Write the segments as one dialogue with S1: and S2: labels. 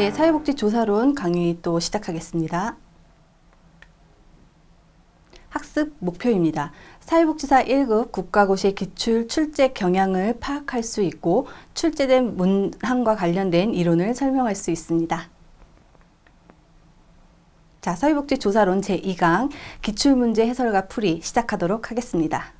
S1: 네, 사회복지 조사론 강의 또 시작하겠습니다. 학습 목표입니다. 사회복지사 1급 국가고시의 기출 출제 경향을 파악할 수 있고 출제된 문항과 관련된 이론을 설명할 수 있습니다. 자, 사회복지조사론 제2강 기출문제 해설과 풀이 시작하도록 하겠습니다.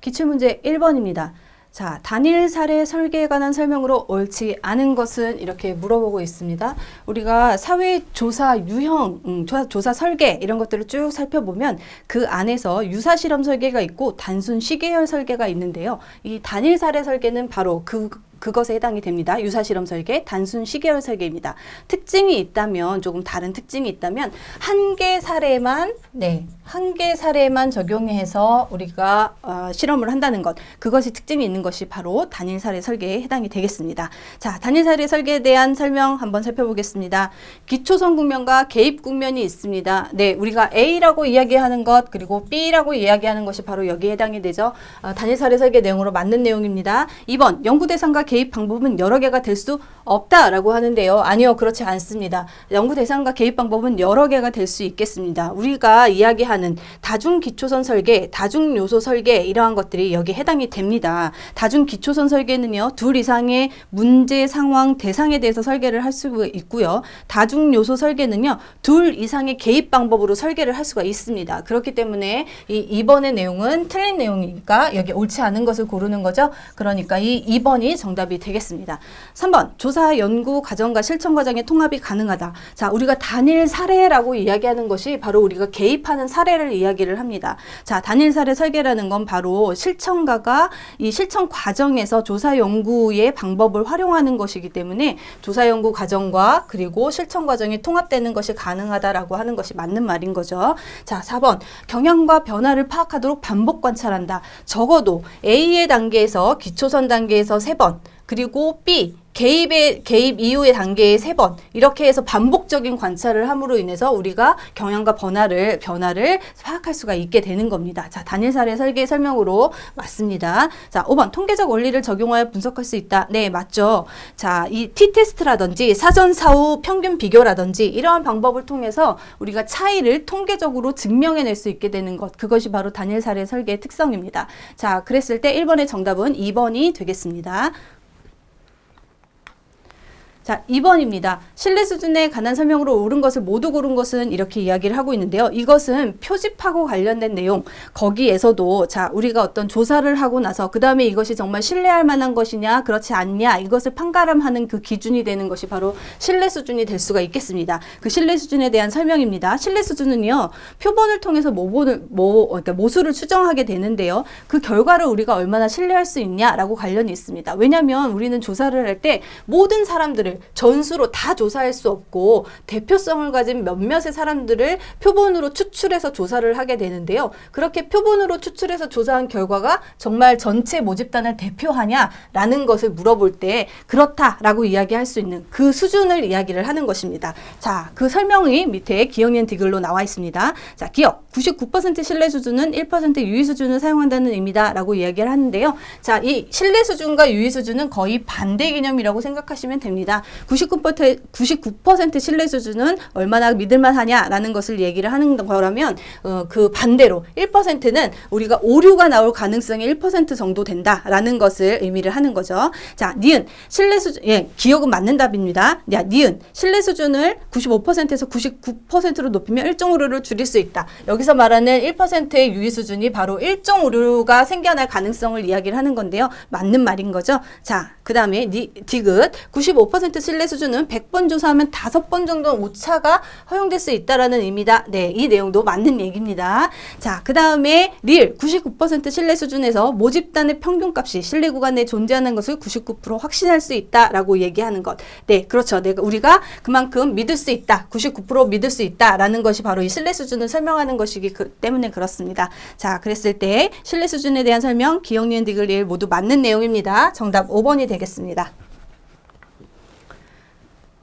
S1: 기출문제 1번입니다. 자, 단일 사례 설계에 관한 설명으로 옳지 않은 것은 이렇게 물어보고 있습니다. 우리가 사회 조사 유형, 음, 조사, 조사 설계 이런 것들을 쭉 살펴보면 그 안에서 유사 실험 설계가 있고 단순 시계열 설계가 있는데요. 이 단일 사례 설계는 바로 그 그것에 해당이 됩니다. 유사실험 설계, 단순 시계열 설계입니다. 특징이 있다면 조금 다른 특징이 있다면 한 개 사례만 네, 한 개 사례만 적용해서 우리가 어, 실험을 한다는 것 그것이 특징이 있는 것이 바로 단일 사례 설계에 해당이 되겠습니다. 자, 단일 사례 설계에 대한 설명 한번 살펴보겠습니다. 기초선 국면과 개입 국면이 있습니다. 네, 우리가 A라고 이야기하는 것 그리고 B라고 이야기하는 것이 바로 여기에 해당이 되죠. 어, 단일 사례 설계 내용으로 맞는 내용입니다. 2번 연구 대상과 개입 방법은 여러 개가 될 수 없다라고 하는데요. 아니요, 그렇지 않습니다. 연구 대상과 개입 방법은 여러 개가 될 수 있겠습니다. 우리가 이야기하는 다중 기초선 설계, 다중 요소 설계 이러한 것들이 여기에 해당이 됩니다. 다중 기초선 설계는요, 둘 이상의 문제 상황 대상에 대해서 설계를 할 수 있고요. 다중 요소 설계는요, 둘 이상의 개입 방법으로 설계를 할 수가 있습니다. 그렇기 때문에 이 이번의 내용은 틀린 내용이니까 여기 옳지 않은 것을 고르는 거죠. 그러니까 이 2번이 정답 이 되겠습니다. 3번 조사 연구 과정과 실천 과정의 통합이 가능하다. 자, 우리가 단일 사례라고 이야기하는 것이 바로 우리가 개입하는 사례를 이야기를 합니다. 자, 단일 사례 설계라는 건 바로 실천가가 이 실천 과정에서 조사 연구의 방법을 활용하는 것이기 때문에 조사 연구 과정과 그리고 실천 과정이 통합되는 것이 가능하다라고 하는 것이 맞는 말인 거죠. 자, 4번 경향과 변화를 파악하도록 반복 관찰한다. 적어도 A의 단계에서 기초선 단계에서 3번 그리고 B 개입의 개입 이후의 단계에 세 번 이렇게 해서 반복적인 관찰을 함으로 인해서 우리가 경향과 변화를 변화를 파악할 수가 있게 되는 겁니다. 자, 단일 사례 설계 설명으로 맞습니다. 자, 5번 통계적 원리를 적용하여 분석할 수 있다. 네, 맞죠. 자, 이 T-테스트라든지 사전 사후 평균 비교라든지 이러한 방법을 통해서 우리가 차이를 통계적으로 증명해 낼 수 있게 되는 것. 그것이 바로 단일 사례 설계의 특성입니다. 자, 그랬을 때 1번의 정답은 2번이 되겠습니다. 자, 2번입니다. 신뢰 수준에 관한 설명으로 옳은 것을 모두 고른 것은 이렇게 이야기를 하고 있는데요. 이것은 표집하고 관련된 내용, 거기에서도 자, 우리가 어떤 조사를 하고 나서 그 다음에 이것이 정말 신뢰할 만한 것이냐, 그렇지 않냐, 이것을 판가름하는 그 기준이 되는 것이 바로 신뢰 수준이 될 수가 있겠습니다. 그 신뢰 수준에 대한 설명입니다. 신뢰 수준은요, 표본을 통해서 모본을, 모, 그러니까 모수를 추정하게 되는데요. 그 결과를 우리가 얼마나 신뢰할 수 있냐라고 관련이 있습니다. 왜냐하면 우리는 조사를 할 때 모든 사람들을 전수로 다 조사할 수 없고 대표성을 가진 몇몇의 사람들을 표본으로 추출해서 조사를 하게 되는데요. 그렇게 표본으로 추출해서 조사한 결과가 정말 전체 모집단을 대표하냐라는 것을 물어볼 때 그렇다라고 이야기할 수 있는 그 수준을 이야기를 하는 것입니다. 자, 그 설명이 밑에 기억년 디글로 나와 있습니다. 자, 기억 99% 신뢰 수준은 1% 유의 수준을 사용한다는 의미다라고 이야기를 하는데요. 자, 이 신뢰 수준과 유의 수준은 거의 반대 개념이라고 생각하시면 됩니다. 99% 99% 신뢰 수준은 얼마나 믿을만 하냐라는 것을 얘기를 하는 거라면 어, 그 반대로 1%는 우리가 오류가 나올 가능성이 1% 정도 된다라는 것을 의미를 하는 거죠. 자, 니은 신뢰 수준 예, 기억은 맞는 답입니다. 야, 니은 신뢰 수준을 95%에서 99%로 높이면 일정 오류를 줄일 수 있다. 여기서 말하는 1%의 유의 수준이 바로 일정 오류가 생겨날 가능성을 이야기를 하는 건데요. 맞는 말인 거죠. 자, 그다음에 니 디귿 95% 신뢰 수준은 100번 조사하면 5번 정도는 오차가 허용될 수 있다라는 의미다. 네, 이 내용도 맞는 얘기입니다. 자, 그 다음에 릴 99% 신뢰 수준에서 모집단의 평균값이 신뢰 구간 내에 존재하는 것을 99% 확신할 수 있다라고 얘기하는 것. 네, 그렇죠. 내가 우리가 그만큼 믿을 수 있다. 99% 믿을 수 있다라는 것이 바로 이 신뢰 수준을 설명하는 것이기 그, 때문에 그렇습니다. 자, 그랬을 때 신뢰 수준에 대한 설명, 기억, 니은, 디귿, 릴 모두 맞는 내용입니다. 정답 5번이 되겠습니다.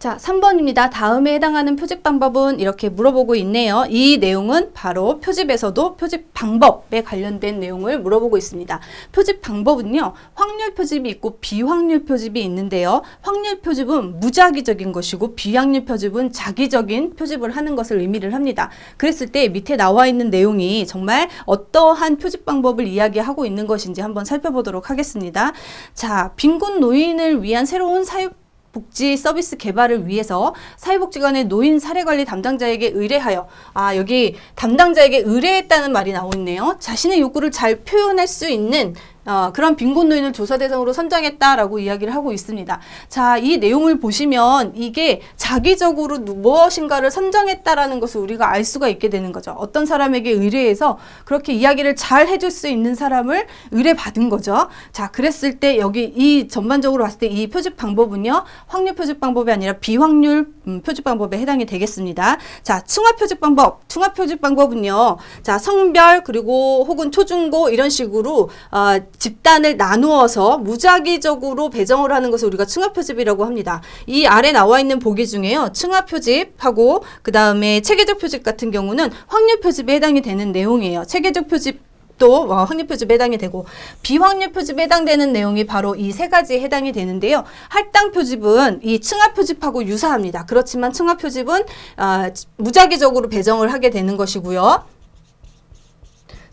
S1: 자, 3번입니다. 다음에 해당하는 표집 방법은 이렇게 물어보고 있네요. 이 내용은 바로 표집에서도 표집 방법에 관련된 내용을 물어보고 있습니다. 표집 방법은요, 확률 표집이 있고 비확률 표집이 있는데요. 확률 표집은 무작위적인 것이고 비확률 표집은 자기적인 표집을 하는 것을 의미를 합니다. 그랬을 때 밑에 나와 있는 내용이 정말 어떠한 표집 방법을 이야기하고 있는 것인지 한번 살펴보도록 하겠습니다. 자, 빈곤 노인을 위한 새로운 사육 복지 서비스 개발을 위해서 사회복지관의 노인 사례관리 담당자에게 의뢰하여 아 여기 담당자에게 의뢰했다는 말이 나오 있네요. 자신의 욕구를 잘 표현할 수 있는 어, 그런 빈곤 노인을 조사 대상으로 선정했다라고 이야기를 하고 있습니다. 자, 이 내용을 보시면 이게 자기적으로 무엇인가를 선정했다라는 것을 우리가 알 수가 있게 되는 거죠. 어떤 사람에게 의뢰해서 그렇게 이야기를 잘 해줄 수 있는 사람을 의뢰받은 거죠. 자, 그랬을 때 여기 이 전반적으로 봤을 때 이 표집 방법은요, 확률 표집 방법이 아니라 비확률 음, 표집 방법에 해당이 되겠습니다. 자, 층화 표집 방법, 층화 표집 방법은요, 자, 성별 그리고 혹은 초중고 이런 식으로 어, 집단을 나누어서 무작위적으로 배정을 하는 것을 우리가 층화 표집이라고 합니다. 이 아래 나와 있는 보기 중에요. 층화 표집하고 그 다음에 체계적 표집 같은 경우는 확률 표집에 해당이 되는 내용이에요. 체계적 표집 또 어, 확률 표집에 해당이 되고 비확률 표집에 해당되는 내용이 바로 이 세 가지에 해당이 되는데요. 할당 표집은 이 층화 표집하고 유사합니다. 그렇지만 층화 표집은 어, 무작위적으로 배정을 하게 되는 것이고요.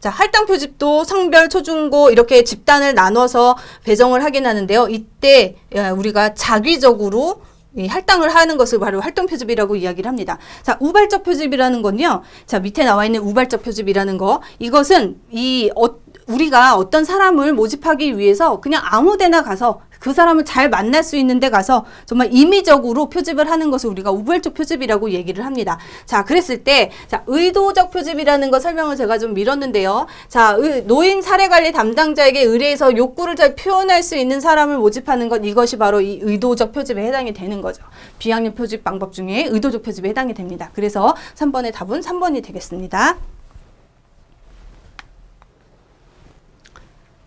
S1: 자, 할당 표집도 성별, 초중고 이렇게 집단을 나눠서 배정을 하긴 하는데요. 이때 예, 우리가 자기적으로 이 할당을 하는 것을 바로 활동 표집이라고 이야기를 합니다. 자, 우발적 표집이라는 건요. 자, 밑에 나와 있는 우발적 표집이라는 거. 이것은 이 어, 우리가 어떤 사람을 모집하기 위해서 그냥 아무 데나 가서 그 사람을 잘 만날 수 있는 데 가서 정말 임의적으로 표집을 하는 것을 우리가 우발적 표집이라고 얘기를 합니다. 자, 그랬을 때, 자, 의도적 표집이라는 거 설명을 제가 좀 미뤘는데요. 자, 의, 노인 사례 관리 담당자에게 의뢰해서 욕구를 잘 표현할 수 있는 사람을 모집하는 것, 이것이 바로 이 의도적 표집에 해당이 되는 거죠. 비학년 표집 방법 중에 의도적 표집에 해당이 됩니다. 그래서 3번의 답은 3번이 되겠습니다.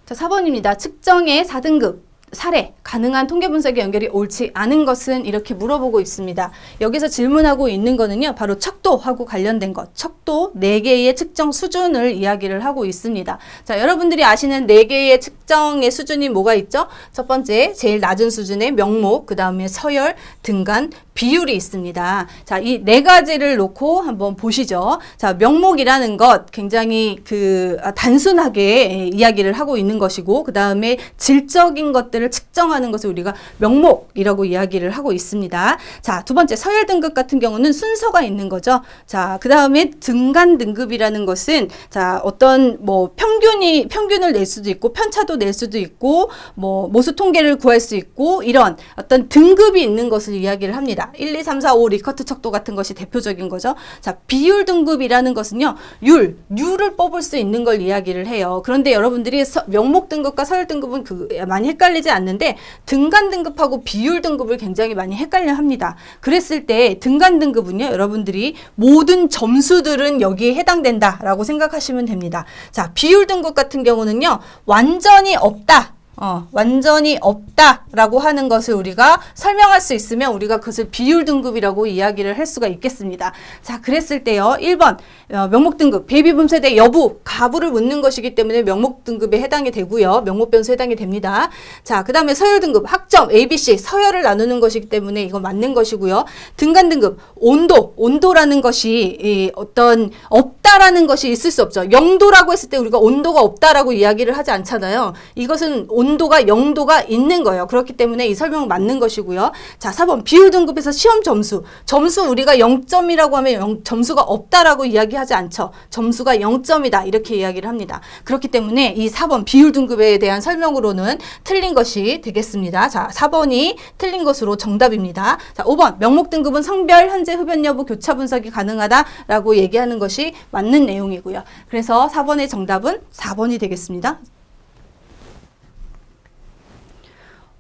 S1: 자, 4번입니다. 측정의 4등급. 사례, 가능한 통계 분석의 연결이 옳지 않은 것은 이렇게 물어보고 있습니다. 여기서 질문하고 있는 거는요. 바로 척도하고 관련된 것. 척도 4개의 측정 수준을 이야기를 하고 있습니다. 자, 여러분들이 아시는 4개의 측정의 수준이 뭐가 있죠? 첫 번째, 제일 낮은 수준의 명목, 그 다음에 서열, 등간, 비율이 있습니다. 자, 이 네 가지를 놓고 한번 보시죠. 자, 명목이라는 것 굉장히 그 아, 단순하게 이야기를 하고 있는 것이고, 그 다음에 질적인 것들을 측정하는 것을 우리가 명목이라고 이야기를 하고 있습니다. 자, 두 번째 서열 등급 같은 경우는 순서가 있는 거죠. 자, 그 다음에 등간 등급이라는 것은 자, 어떤 뭐 평균이 평균을 낼 수도 있고 편차도 낼 수도 있고 뭐 모수 통계를 구할 수 있고 이런 어떤 등급이 있는 것을 이야기를 합니다. 1, 2, 3, 4, 5 리커트 척도 같은 것이 대표적인 거죠. 자, 비율 등급이라는 것은요. 율, 율을 뽑을 수 있는 걸 이야기를 해요. 그런데 여러분들이 서, 명목 등급과 서열 등급은 그 많이 헷갈리지 않는데 등간 등급하고 비율 등급을 굉장히 많이 헷갈려 합니다. 그랬을 때 등간 등급은요. 여러분들이 모든 점수들은 여기에 해당된다라고 생각하시면 됩니다. 자, 비율 등급 같은 경우는요. 완전히 없다. 어, 완전히 없다라고 하는 것을 우리가 설명할 수 있으면 우리가 그것을 비율 등급이라고 이야기를 할 수가 있겠습니다. 자, 그랬을 때요. 1번 어, 명목 등급 베이비붐 세대 여부 가부를 묻는 것이기 때문에 명목 등급에 해당이 되고요. 명목 변수 해당이 됩니다. 자, 그다음에 서열 등급 학점 ABC 서열을 나누는 것이기 때문에 이거 맞는 것이고요. 등간 등급 온도 온도라는 것이 이 어떤 없다라는 것이 있을 수 없죠. 영도라고 했을 때 우리가 온도가 없다라고 이야기를 하지 않잖아요. 이것은 온 도가 0도가 있는 거예요. 그렇기 때문에 이 설명은 맞는 것이고요. 자, 4번 비율 등급에서 시험 점수. 점수 우리가 0점이라고 하면 0, 점수가 없다라고 이야기하지 않죠. 점수가 0점이다. 이렇게 이야기를 합니다. 그렇기 때문에 이 4번 비율 등급에 대한 설명으로는 틀린 것이 되겠습니다. 자, 4번이 틀린 것으로 정답입니다. 자, 5번 명목 등급은 성별, 현재 흡연 여부, 교차 분석이 가능하다라고 얘기하는 것이 맞는 내용이고요. 그래서 4번의 정답은 4번이 되겠습니다.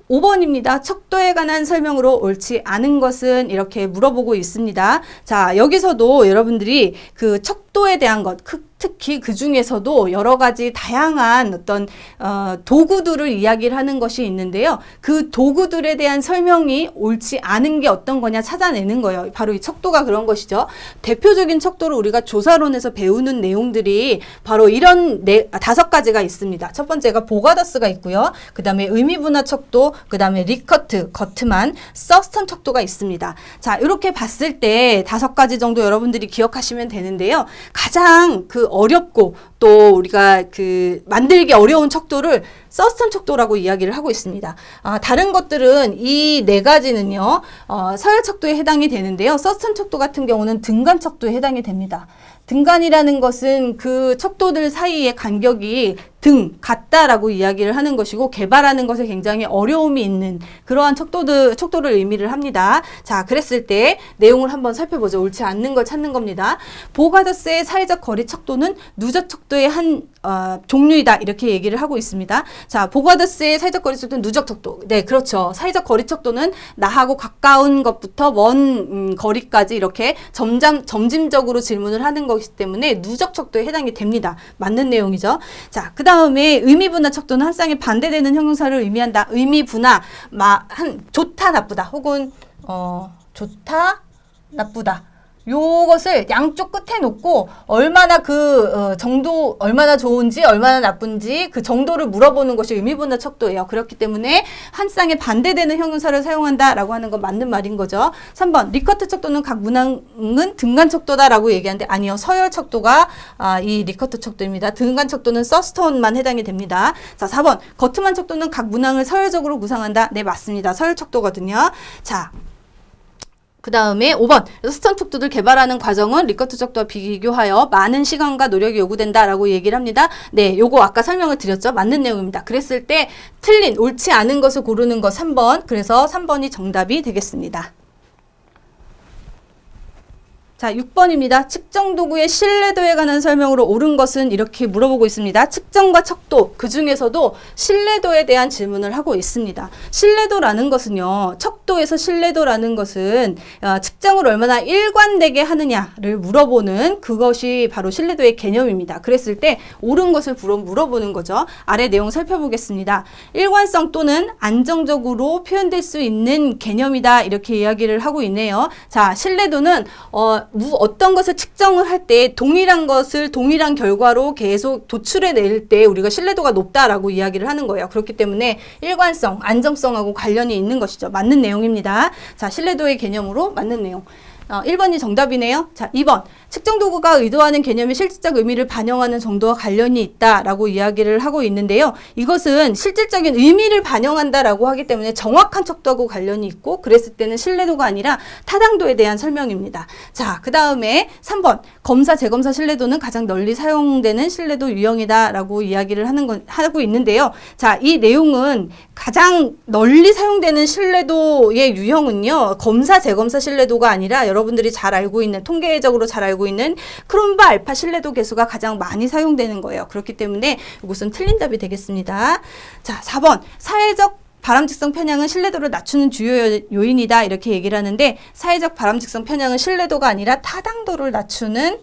S1: 5번입니다. 척도에 관한 설명으로 옳지 않은 것은 이렇게 물어보고 있습니다. 자, 여기서도 여러분들이 그 척도에 대한 것, 그 특히 그 중에서도 여러 가지 다양한 어떤 어, 도구들을 이야기를 하는 것이 있는데요. 그 도구들에 대한 설명이 옳지 않은 게 어떤 거냐 찾아내는 거예요. 바로 이 척도가 그런 것이죠. 대표적인 척도를 우리가 조사론에서 배우는 내용들이 바로 이런 네, 아, 다섯 가지가 있습니다. 첫 번째가 보가더스가 있고요. 그 다음에 의미분화 척도, 그 다음에 리커트, 거트만, 서스턴 척도가 있습니다. 자, 이렇게 봤을 때 다섯 가지 정도 여러분들이 기억하시면 되는데요. 가장 그 어렵고 또 우리가 그 만들기 어려운 척도를 서스턴 척도라고 이야기를 하고 있습니다. 아, 다른 것들은 이 네 가지는요, 어, 서열 척도에 해당이 되는데요. 서스턴 척도 같은 경우는 등간 척도에 해당이 됩니다. 등간이라는 것은 그 척도들 사이의 간격이 등 같다라고 이야기를 하는 것이고 개발하는 것에 굉장히 어려움이 있는 그러한 척도들 척도를 의미를 합니다. 자, 그랬을 때 내용을 한번 살펴보죠. 옳지 않는 걸 찾는 겁니다. 보가더스의 사회적 거리 척도는 누적 척도의 한 어, 종류이다 이렇게 얘기를 하고 있습니다. 자, 보가더스의 사회적 거리 척도는 누적 척도. 네, 그렇죠. 사회적 거리 척도는 나하고 가까운 것부터 먼 음, 거리까지 이렇게 점점 점진적으로 질문을 하는 것이기 때문에 누적 척도에 해당이 됩니다. 맞는 내용이죠. 자, 그 다음 에 의미 분화 척도는 한 쌍에 반대되는 형용사를 의미한다. 의미 분화, 마, 한 좋다 나쁘다 혹은 어 좋다 나쁘다. 요것을 양쪽 끝에 놓고 얼마나 그 어, 정도 얼마나 좋은지 얼마나 나쁜지 그 정도를 물어보는 것이 의미분화 척도예요. 그렇기 때문에 한 쌍에 반대되는 형용사를 사용한다라고 하는 건 맞는 말인 거죠. 3번 리커트 척도는 각 문항은 등간 척도다라고 얘기하는데 아니요. 서열 척도가 아, 이 리커트 척도입니다. 등간 척도는 서스톤만 해당이 됩니다. 자, 4번 거트만 척도는 각 문항을 서열적으로 구성한다. 네, 맞습니다. 서열 척도거든요. 자, 그 다음에 5번 스턴 척도를 개발하는 과정은 리커 트 척도와 비교하여 많은 시간과 노력이 요구된다라고 얘기를 합니다. 네, 요거 아까 설명을 드렸죠. 맞는 내용입니다. 그랬을 때 틀린 옳지 않은 것을 고르는 거 3번. 그래서 3번이 정답이 되겠습니다. 자, 6번입니다. 측정 도구의 신뢰도에 관한 설명으로 옳은 것은 이렇게 물어보고 있습니다. 측정과 척도, 그 중에서도 신뢰도에 대한 질문을 하고 있습니다. 신뢰도라는 것은요, 척 도에서 신뢰도라는 것은 어, 측정을 얼마나 일관되게 하느냐를 물어보는 그것이 바로 신뢰도의 개념입니다. 그랬을 때 옳은 것을 물어, 물어보는 거죠. 아래 내용 살펴보겠습니다. 일관성 또는 안정적으로 표현될 수 있는 개념이다. 이렇게 이야기를 하고 있네요. 자, 신뢰도는 어, 무 어떤 것을 측정을 할 때 동일한 것을 동일한 결과로 계속 도출해 낼 때 우리가 신뢰도가 높다라고 이야기를 하는 거예요. 그렇기 때문에 일관성, 안정성하고 관련이 있는 것이죠. 맞는 내용 입니다. 자, 신뢰도의 개념으로 맞는 내용. 어, 1번이 정답이네요. 자, 2번. 측정 도구가 의도하는 개념의 실질적 의미를 반영하는 정도와 관련이 있다라고 이야기를 하고 있는데요. 이것은 실질적인 의미를 반영한다라고 하기 때문에 정확한 척도하고 관련이 있고 그랬을 때는 신뢰도가 아니라 타당도에 대한 설명입니다. 자, 그 다음에 3번. 검사, 재검사 신뢰도는 가장 널리 사용되는 신뢰도 유형이다라고 이야기를 하는 건, 하고 있는데요. 자, 이 내용은 가장 널리 사용되는 신뢰도의 유형은요. 검사, 재검사 신뢰도가 아니라 여러분들이 잘 알고 있는 통계적으로 잘 알고 있는 크롬바 알파 신뢰도 계수가 가장 많이 사용되는 거예요. 그렇기 때문에 이것은 틀린 답이 되겠습니다. 자, 4번. 사회적 바람직성 편향은 신뢰도를 낮추는 주요 요인이다. 이렇게 얘기를 하는데 사회적 바람직성 편향은 신뢰도가 아니라 타당도를 낮추는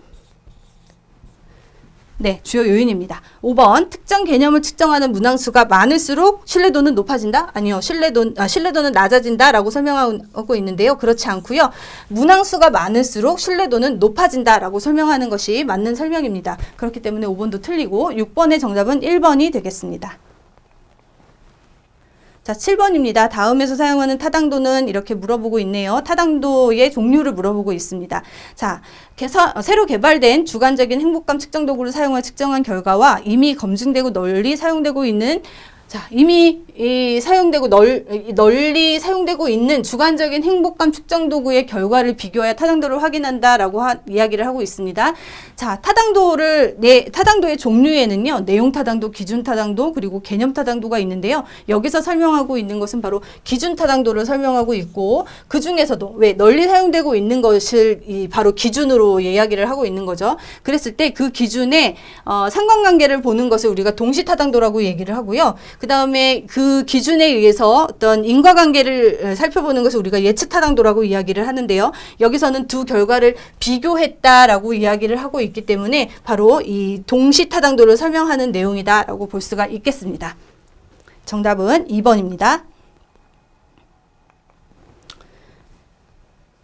S1: 네, 주요 요인입니다. 5번 특정 개념을 측정하는 문항수가 많을수록 신뢰도는 높아진다? 아니요. 신뢰도 아, 신뢰도는 낮아진다라고 설명하고 있는데요. 그렇지 않고요. 문항수가 많을수록 신뢰도는 높아진다라고 설명하는 것이 맞는 설명입니다. 그렇기 때문에 5번도 틀리고 6번의 정답은 1번이 되겠습니다. 자, 7번입니다. 다음에서 사용하는 타당도는 이렇게 물어보고 있네요. 타당도의 종류를 물어보고 있습니다. 자, 개서, 어, 새로 개발된 주관적인 행복감 측정 도구를 사용해 측정한 결과와 이미 검증되고 널리 사용되고 있는 자, 이미 이 사용되고 널, 이 널리 사용되고 있는 주관적인 행복감 측정 도구의 결과를 비교하여 타당도를 확인한다라고 하, 이야기를 하고 있습니다. 자, 타당도를 네, 타당도의 종류에는요. 내용 타당도, 기준 타당도, 그리고 개념 타당도가 있는데요. 여기서 설명하고 있는 것은 바로 기준 타당도를 설명하고 있고 그 중에서도 왜 널리 사용되고 있는 것을 이 바로 기준으로 이야기를 하고 있는 거죠. 그랬을 때 그 기준에 어, 상관관계를 보는 것을 우리가 동시 타당도라고 얘기를 하고요. 그 다음에 그 기준에 의해서 어떤 인과관계를 살펴보는 것을 우리가 예측 타당도라고 이야기를 하는데요. 여기서는 두 결과를 비교했다라고 이야기를 하고 있기 때문에 바로 이 동시 타당도를 설명하는 내용이다라고 볼 수가 있겠습니다. 정답은 2번입니다.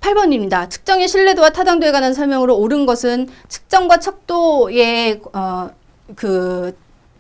S1: 8번입니다. 측정의 신뢰도와 타당도에 관한 설명으로 옳은 것은 측정과 척도의 어, 그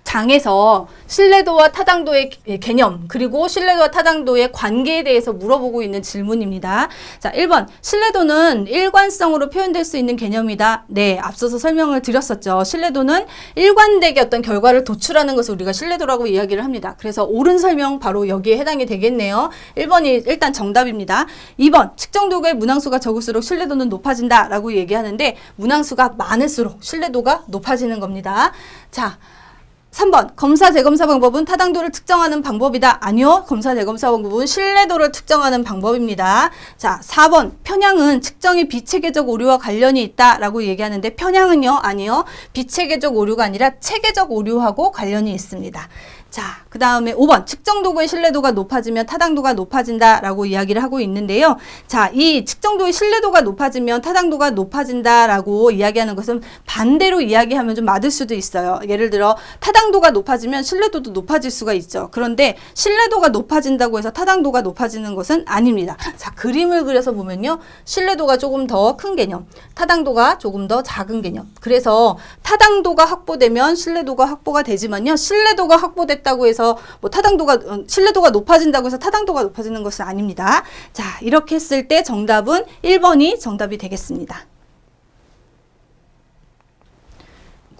S1: 장에서 신뢰도와 타당도의 개념 그리고 신뢰도와 타당도의 관계에 대해서 물어보고 있는 질문입니다. 자, 1번 신뢰도는 일관성으로 표현될 수 있는 개념이다. 네, 앞서서 설명을 드렸었죠. 신뢰도는 일관되게 어떤 결과를 도출하는 것을 우리가 신뢰도라고 이야기를 합니다. 그래서 옳은 설명 바로 여기에 해당이 되겠네요. 1번이 일단 정답입니다. 2번 측정도의 문항수가 적을수록 신뢰도는 높아진다 라고 얘기하는데 문항수가 많을수록 신뢰도가 높아지는 겁니다. 자, 3번 검사 재검사 방법은 타당도를 측정하는 방법이다. 아니요. 검사 재검사 방법은 신뢰도를 측정하는 방법입니다. 자, 4번 편향은 측정이 비체계적 오류와 관련이 있다라고 얘기하는데 편향은요. 아니요. 비체계적 오류가 아니라 체계적 오류하고 관련이 있습니다. 자, 그 다음에 5번 측정 도구의 신뢰도가 높아지면 타당도가 높아진다라고 이야기를 하고 있는데요. 자, 이 측정 도구의 신뢰도가 높아지면 타당도가 높아진다라고 이야기하는 것은 반대로 이야기하면 좀 맞을 수도 있어요. 예를 들어 타당도가 높아지면 신뢰도도 높아질 수가 있죠. 그런데 신뢰도가 높아진다고 해서 타당도가 높아지는 것은 아닙니다. 자, 그림을 그려서 보면요. 신뢰도가 조금 더 큰 개념, 타당도가 조금 더 작은 개념. 그래서 타당도가 확보되면 신뢰도가 확보가 되지만요. 신뢰도가 확보 됐다고 해서 뭐 타당도가 어, 신뢰도가 높아진다고 해서 타당도가 높아지는 것은 아닙니다. 자, 이렇게 했을 때 정답은 1번이 정답이 되겠습니다.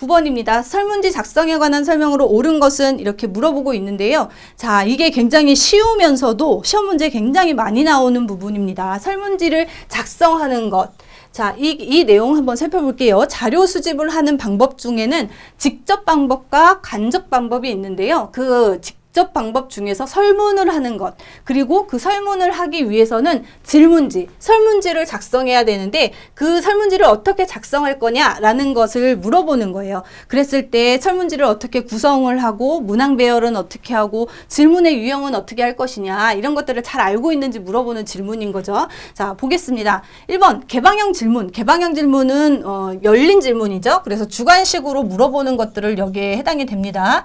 S1: 9번입니다. 설문지 작성에 관한 설명으로 옳은 것은 이렇게 물어보고 있는데요. 자, 이게 굉장히 쉬우면서도 시험 문제 굉장히 많이 나오는 부분입니다. 설문지를 작성하는 것. 자, 이, 이 내용 한번 살펴볼게요. 자료 수집을 하는 방법 중에는 직접 방법과 간접 방법이 있는데요. 그 직, 직접 방법 중에서 설문을 하는 것. 그리고 그 설문을 하기 위해서는 질문지 설문지를 작성해야 되는데 그 설문지를 어떻게 작성할 거냐라는 것을 물어보는 거예요. 그랬을 때 설문지를 어떻게 구성을 하고 문항 배열은 어떻게 하고 질문의 유형은 어떻게 할 것이냐 이런 것들을 잘 알고 있는지 물어보는 질문인 거죠. 자 보겠습니다. 1번 개방형 질문. 개방형 질문은 어, 열린 질문이죠. 그래서 주관식으로 물어보는 것들을 여기에 해당이 됩니다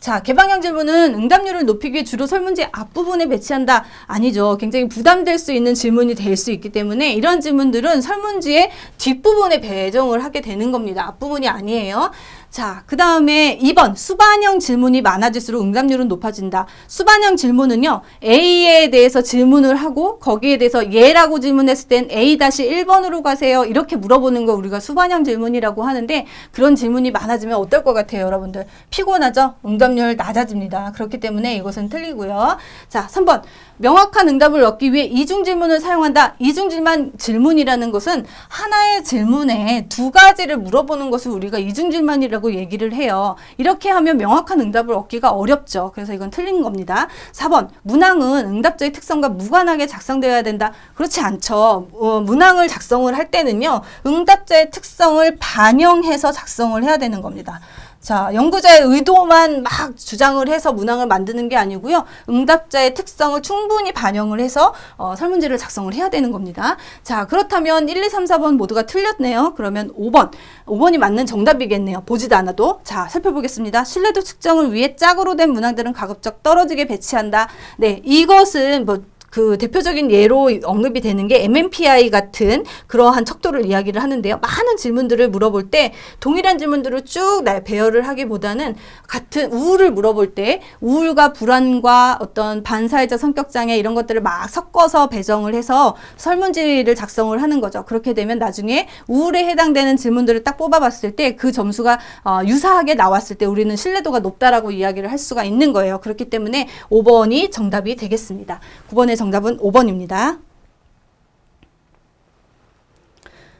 S1: 자, 개방형 질문은 응답률을 높이기 위해 주로 설문지 앞부분에 배치한다. 아니죠. 굉장히 부담될 수 있는 질문이 될 수 있기 때문에 이런 질문들은 설문지의 뒷부분에 배정을 하게 되는 겁니다. 앞부분이 아니에요. 자, 그 다음에 2번 수반형 질문이 많아질수록 응답률은 높아진다. 수반형 질문은요. A에 대해서 질문을 하고 거기에 대해서 예라고 질문했을 땐 A-1번으로 가세요. 이렇게 물어보는 거 우리가 수반형 질문이라고 하는데 그런 질문이 많아지면 어떨 것 같아요, 여러분들? 피곤하죠? 응답률 낮아집니다. 그렇기 때문에 이것은 틀리고요. 자, 3번 명확한 응답을 얻기 위해 이중 질문을 사용한다. 이중 질문 질문이라는 것은 하나의 질문에 두 가지를 물어보는 것을 우리가 이중 질문이라고 얘기를 해요. 이렇게 하면 명확한 응답을 얻기가 어렵죠. 그래서 이건 틀린 겁니다. 4번 문항은 응답자의 특성과 무관하게 작성되어야 된다. 그렇지 않죠. 어, 문항을 작성을 할 때는요. 응답자의 특성을 반영해서 작성을 해야 되는 겁니다. 자, 연구자의 의도만 막 주장을 해서 문항을 만드는 게 아니고요. 응답자의 특성을 충분히 반영을 해서 어, 설문지를 작성을 해야 되는 겁니다. 자, 그렇다면 1, 2, 3, 4번 모두가 틀렸네요. 그러면 5번. 5번이 맞는 정답이겠네요. 보지도 않아도. 자, 살펴보겠습니다. 신뢰도 측정을 위해 짝으로 된 문항들은 가급적 떨어지게 배치한다. 네, 이것은 뭐 그 대표적인 예로 언급이 되는 게 MMPI 같은 그러한 척도를 이야기를 하는데요. 많은 질문들을 물어볼 때 동일한 질문들을 쭉 배열을 하기보다는 같은 우울을 물어볼 때 우울과 불안과 어떤 반사회적 성격 장애 이런 것들을 막 섞어서 배정을 해서 설문지를 작성을 하는 거죠. 그렇게 되면 나중에 우울에 해당되는 질문들을 딱 뽑아봤을 때 그 점수가 어, 유사하게 나왔을 때 우리는 신뢰도가 높다라고 이야기를 할 수가 있는 거예요. 그렇기 때문에 5번이 정답이 되겠습니다. 9번의 정답은 5번입니다.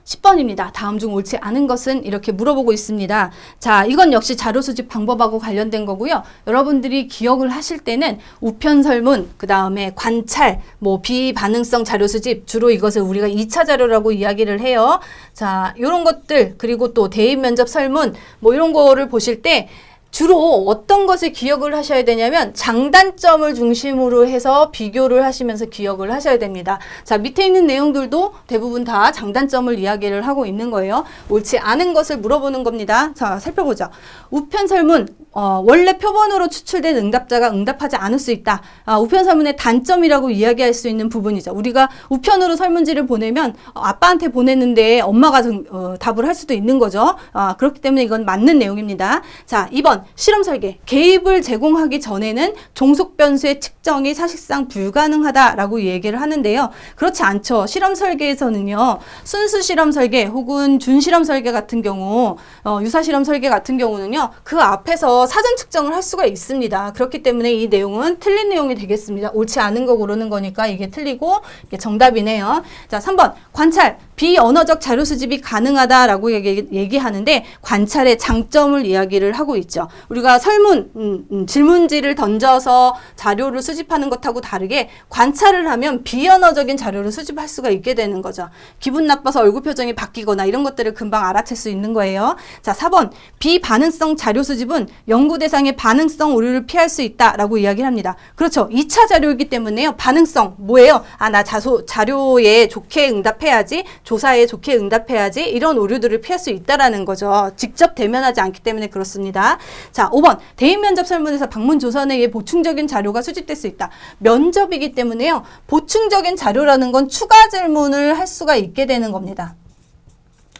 S1: 10번입니다. 다음 중 옳지 않은 것은 이렇게 물어보고 있습니다. 자, 이건 역시 자료 수집 방법하고 관련된 거고요. 여러분들이 기억을 하실 때는 우편 설문, 그 다음에 관찰, 뭐 비반응성 자료 수집, 주로 이것을 우리가 2차 자료라고 이야기를 해요. 자, 이런 것들, 그리고 또 대입 면접 설문, 뭐 이런 거를 보실 때 주로 어떤 것을 기억을 하셔야 되냐면 장단점을 중심으로 해서 비교를 하시면서 기억을 하셔야 됩니다. 자, 밑에 있는 내용들도 대부분 다 장단점을 이야기를 하고 있는 거예요. 옳지 않은 것을 물어보는 겁니다. 자, 살펴보자. 우편 설문 어, 원래 표본으로 추출된 응답자가 응답하지 않을 수 있다. 아, 우편 설문의 단점이라고 이야기할 수 있는 부분이죠. 우리가 우편으로 설문지를 보내면 어, 아빠한테 보냈는데 엄마가 정- 어, 답을 할 수도 있는 거죠. 아, 그렇기 때문에 이건 맞는 내용입니다. 자, 2번 실험 설계. 개입을 제공하기 전에는 종속 변수의 측정이 사실상 불가능하다라고 얘기를 하는데요. 그렇지 않죠. 실험 설계에서는요. 순수 실험 설계 혹은 준 실험 설계 같은 경우 어, 유사 실험 설계 같은 경우는요. 그 앞에서 사전 측정을 할 수가 있습니다. 그렇기 때문에 이 내용은 틀린 내용이 되겠습니다. 옳지 않은 거 고르는 거니까 이게 틀리고 이게 정답이네요. 자, 3번 관찰 비언어적 자료 수집이 가능하다라고 얘기, 얘기하는데 관찰의 장점을 이야기를 하고 있죠. 우리가 설문 음, 음, 질문지를 던져서 자료를 수집하는 것하고 다르게 관찰을 하면 비언어적인 자료를 수집할 수가 있게 되는 거죠. 기분 나빠서 얼굴 표정이 바뀌거나 이런 것들을 금방 알아챌 수 있는 거예요. 자, 4번 비반응성 자료 수집은 연구 대상의 반응성 오류를 피할 수 있다라고 이야기를 합니다. 그렇죠. 2차 자료이기 때문에요. 반응성 뭐예요? 아, 나 자소, 자료에 좋게 응답해야지, 조사에 좋게 응답해야지 이런 오류들을 피할 수 있다라는 거죠. 직접 대면하지 않기 때문에 그렇습니다. 자, 5번 대인 면접 설문에서 방문 조선에 의해 보충적인 자료가 수집될 수 있다. 면접이기 때문에요. 보충적인 자료라는 건 추가 질문을 할 수가 있게 되는 겁니다.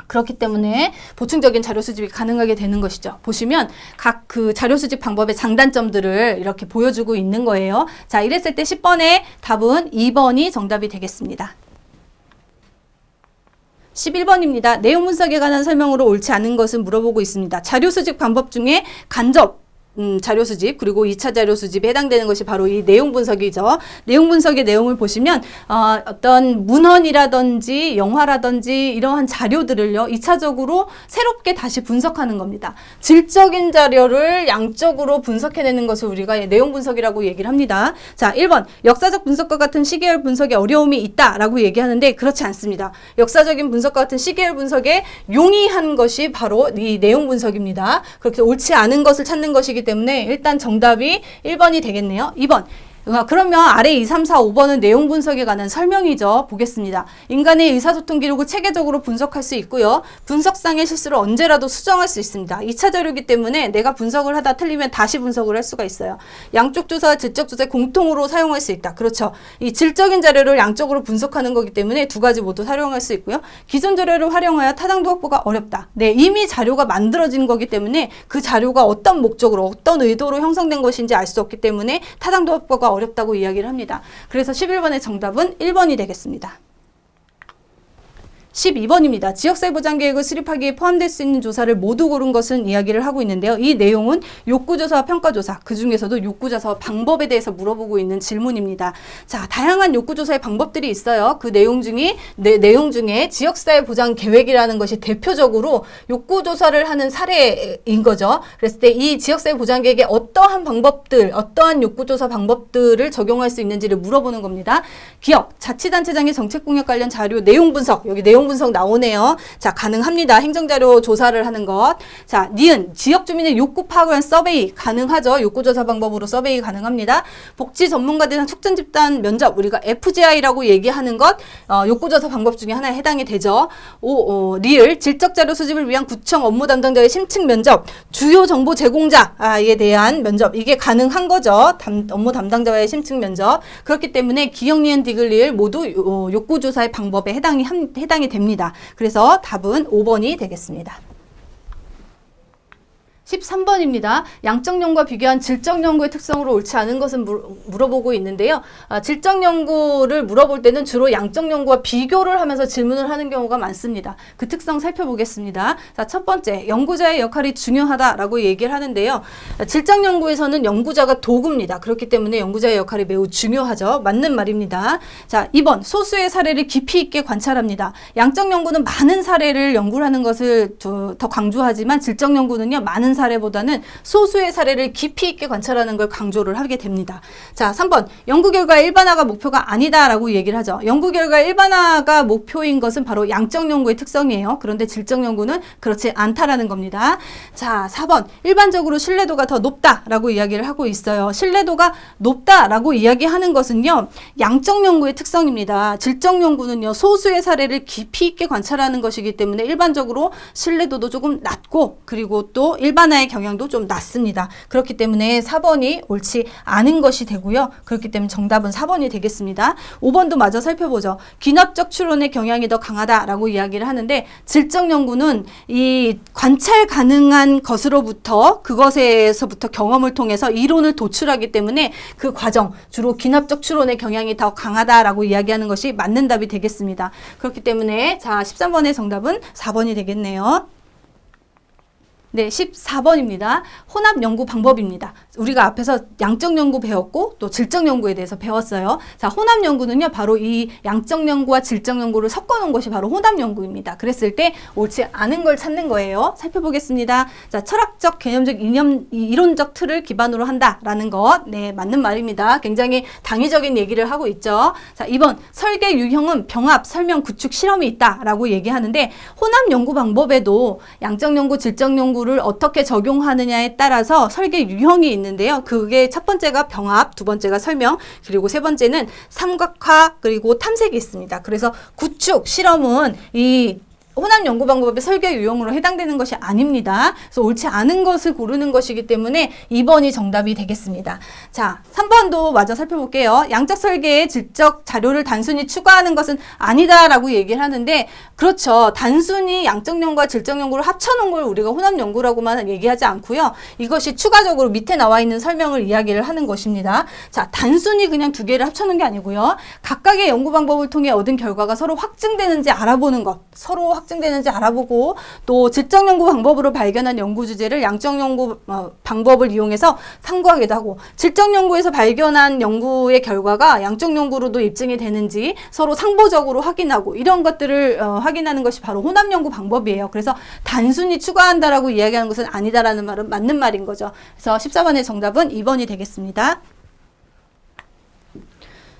S1: 그렇기 때문에 보충적인 자료 수집이 가능하게 되는 것이죠. 보시면 각 그 자료 수집 방법의 장단점들을 이렇게 보여주고 있는 거예요. 자, 이랬을 때 10번의 답은 2번이 정답이 되겠습니다. 11번입니다. 내용 분석에 관한 설명으로 옳지 않은 것은 물어보고 있습니다. 자료 수집 방법 중에 간접 음, 자료 수집 그리고 2차 자료 수집에 해당되는 것이 바로 이 내용 분석이죠. 내용 분석의 내용을 보시면 어, 어떤 문헌이라든지 영화라든지 이러한 자료들을요. 2차적으로 새롭게 다시 분석하는 겁니다. 질적인 자료를 양적으로 분석해내는 것을 우리가 내용 분석이라고 얘기를 합니다. 자, 1번 역사적 분석과 같은 시계열 분석에 어려움이 있다라고 얘기하는데 그렇지 않습니다. 역사적인 분석과 같은 시계열 분석에 용이한 것이 바로 이 내용 분석입니다. 그렇게 옳지 않은 것을 찾는 것이기 때문에 일단 정답이 1번이 되겠네요. 2번 아, 그러면 아래 2, 3, 4, 5번은 내용 분석에 관한 설명이죠. 보겠습니다. 인간의 의사소통 기록을 체계적으로 분석할 수 있고요. 분석상의 실수를 언제라도 수정할 수 있습니다. 2차 자료이기 때문에 내가 분석을 하다 틀리면 다시 분석을 할 수가 있어요. 양쪽 조사와 질적 조사 공통으로 사용할 수 있다. 그렇죠. 이 질적인 자료를 양쪽으로 분석하는 거기 때문에 두 가지 모두 활용할 수 있고요. 기존 자료를 활용하여 타당도 확보가 어렵다. 네, 이미 자료가 만들어진 거기 때문에 그 자료가 어떤 목적으로 어떤 의도로 형성된 것인지 알 수 없기 때문에 타당도 확보가 어렵다 고 이야기를 합니다. 그래서 11번의 정답은 1번이 되겠습니다. 12번입니다. 지역사회 보장 계획을 수립하기에 포함될 수 있는 조사를 모두 고른 것은 이야기를 하고 있는데요. 이 내용은 욕구조사와 평가조사, 그 중에서도 욕구조사 방법에 대해서 물어보고 있는 질문입니다. 자, 다양한 욕구조사의 방법들이 있어요. 그 내용 중에, 내, 내용 중에 지역사회 보장 계획이라는 것이 대표적으로 욕구조사를 하는 사례인 거죠. 그랬을 때 이 지역사회 보장 계획에 어떠한 방법들, 어떠한 욕구조사 방법들을 적용할 수 있는지를 물어보는 겁니다. 기업, 자치단체장의 정책공약 관련 자료 내용 분석, 여기 내용 분석 나오네요. 자, 가능합니다. 행정자료 조사를 하는 것. 자, 니은, 지역 주민의 욕구 파악을 한 서베이 가능하죠. 욕구 조사 방법으로 서베이 가능합니다. 복지 전문가들 한 축전 집단 면접, 우리가 FGI라고 얘기하는 것, 어, 욕구 조사 방법 중에 하나에 해당이 되죠. 오, 어, 리을, 질적 자료 수집을 위한 구청 업무 담당자의 심층 면접, 주요 정보 제공자에 대한 면접, 이게 가능한 거죠. 담, 업무 담당자와의 심층 면접. 그렇기 때문에 기억, 니은, 디귿, 리을 모두 어, 욕구 조사의 방법에 해당이, 함- 해당이 됩니다. 그래서 답은 5번이 되겠습니다. 13번입니다. 양적 연구와 비교한 질적 연구의 특성으로 옳지 않은 것은 물, 물어보고 있는데요. 아, 질적 연구를 물어볼 때는 주로 양적 연구와 비교를 하면서 질문을 하는 경우가 많습니다. 그 특성 살펴보겠습니다. 자, 첫 번째, 연구자의 역할이 중요하다라고 얘기를 하는데요. 아, 질적 연구에서는 연구자가 도구입니다. 그렇기 때문에 연구자의 역할이 매우 중요하죠. 맞는 말입니다. 자, 2번, 소수의 사례를 깊이 있게 관찰합니다. 양적 연구는 많은 사례를 연구를 하는 것을 저- 더 강조하지만 질적 연구는요, 많은 사례보다는 소수의 사례를 깊이 있게 관찰하는 걸 강조를 하게 됩니다. 자, 3번. 연구 결과 일반화가 목표가 아니다라고 얘기를 하죠. 연구 결과 일반화가 목표인 것은 바로 양적 연구의 특성이에요. 그런데 질적 연구는 그렇지 않다라는 겁니다. 자, 4번. 일반적으로 신뢰도가 더 높다라고 이야기를 하고 있어요. 신뢰도가 높다라고 이야기하는 것은요. 양적 연구의 특성입니다. 질적 연구는요. 소수의 사례를 깊이 있게 관찰하는 것이기 때문에 일반적으로 신뢰도도 조금 낮고 그리고 또 일반 화의 경향도 좀 낮습니다. 그렇기 때문에 4번이 옳지 않은 것이 되고요. 그렇기 때문에 정답은 4번이 되겠습니다. 5번도 마저 살펴보죠. 귀납적 추론의 경향이 더 강하다라고 이야기를 하는데 질적 연구는 이 관찰 가능한 것으로부터 그것에서부터 경험을 통해서 이론을 도출하기 때문에 그 과정 주로 귀납적 추론의 경향이 더 강하다라고 이야기하는 것이 맞는 답이 되겠습니다. 그렇기 때문에 자 13번의 정답은 4번이 되겠네요. 네, 14번입니다. 혼합 연구 방법입니다. 우리가 앞에서 양적 연구 배웠고 또 질적 연구에 대해서 배웠어요. 자, 혼합 연구는요. 바로 이 양적 연구와 질적 연구를 섞어 놓은 것이 바로 혼합 연구입니다. 그랬을 때 옳지 않은 걸 찾는 거예요. 살펴보겠습니다. 자, 철학적, 개념적, 이념, 이- 이론적 틀을 기반으로 한다라는 것. 네, 맞는 말입니다. 굉장히 당위적인 얘기를 하고 있죠. 자, 2번. 설계 유형은 병합, 설명, 구축, 실험이 있다라고 얘기하는데 혼합 연구 방법에도 양적 연구, 질적 연구 를 어떻게 적용하느냐에 따라서 설계 유형이 있는데요. 그게 첫 번째가 병합, 두 번째가 설명, 그리고 세 번째는 삼각화, 그리고 탐색이 있습니다. 그래서 구축, 실험은 이 혼합 연구 방법의 설계 유형으로 해당되는 것이 아닙니다. 그래서 옳지 않은 것을 고르는 것이기 때문에 2번이 정답이 되겠습니다. 자, 3번도 마저 살펴볼게요. 양적 설계의 질적 자료를 단순히 추가하는 것은 아니다라고 얘기를 하는데 그렇죠. 단순히 양적 연구와 질적 연구를 합쳐놓은 걸 우리가 혼합 연구라고만 얘기하지 않고요. 이것이 추가적으로 밑에 나와 있는 설명을 이야기를 하는 것입니다. 자, 단순히 그냥 두 개를 합쳐놓은 게 아니고요. 각각의 연구 방법을 통해 얻은 결과가 서로 확증되는지 알아보는 것, 서로 확 증되는지 알아보고 또 질적 연구 방법으로 발견한 연구 주제를 양적 연구 어, 방법을 이용해서 탐구하기도 하고 질적 연구에서 발견한 연구의 결과가 양적 연구로도 입증이 되는지 서로 상보적으로 확인하고 이런 것들을 어, 확인하는 것이 바로 혼합 연구 방법이에요. 그래서 단순히 추가한다라고 이야기하는 것은 아니다라는 말은 맞는 말인 거죠. 그래서 14번의 정답은 2번이 되겠습니다.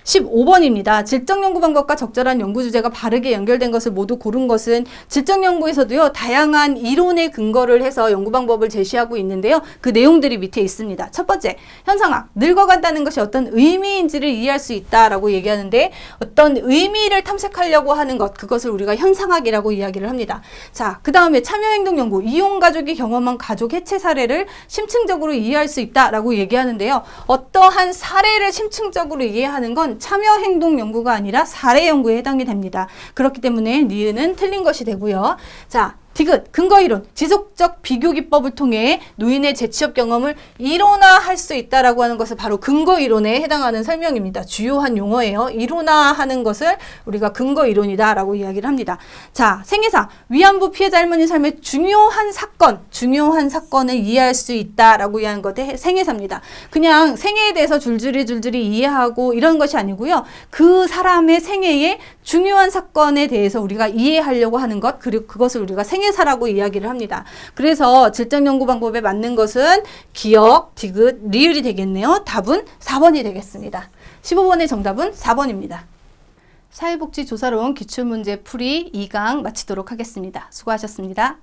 S1: 15번입니다. 질적 연구 방법과 적절한 연구 주제가 바르게 연결된 것을 모두 고른 것은 질적 연구에서도요, 다양한 이론의 근거를 해서 연구 방법을 제시하고 있는데요. 그 내용들이 밑에 있습니다. 첫 번째, 현상학. 늙어간다는 것이 어떤 의미인지를 이해할 수 있다라고 얘기하는데 어떤 의미를 탐색하려고 하는 것, 그것을 우리가 현상학이라고 이야기를 합니다. 자, 그 다음에 참여행동 연구. 이용 가족이 경험한 가족 해체 사례를 심층적으로 이해할 수 있다라고 얘기하는데요. 어떠한 사례를 심층적으로 이해하는 건 참여 행동 연구가 아니라 사례 연구에 해당이 됩니다. 그렇기 때문에 니은은 틀린 것이 되고요. 자, 디귿, 근거 이론, 지속적 비교 기법을 통해 노인의 재취업 경험을 이론화할 수 있다라고 하는 것을 바로 근거 이론에 해당하는 설명입니다. 주요한 용어예요. 이론화하는 것을 우리가 근거 이론이다라고 이야기를 합니다. 자, 생애사, 위안부 피해자 할머니 삶의 중요한 사건, 중요한 사건을 이해할 수 있다라고 이해하는 것이 생애사입니다. 그냥 생애에 대해서 줄줄이 줄줄이 이해하고 이런 것이 아니고요. 그 사람의 생애에 중요한 사건에 대해서 우리가 이해하려고 하는 것, 그리고 그것을 우리가 생애 사라고 이야기를 합니다. 그래서 질적 연구 방법에 맞는 것은 기억, 디귿, 리을이 되겠네요. 답은 4번이 되겠습니다. 15번의 정답은 4번입니다. 사회복지조사론 기출문제 풀이 2강 마치도록 하겠습니다. 수고하셨습니다.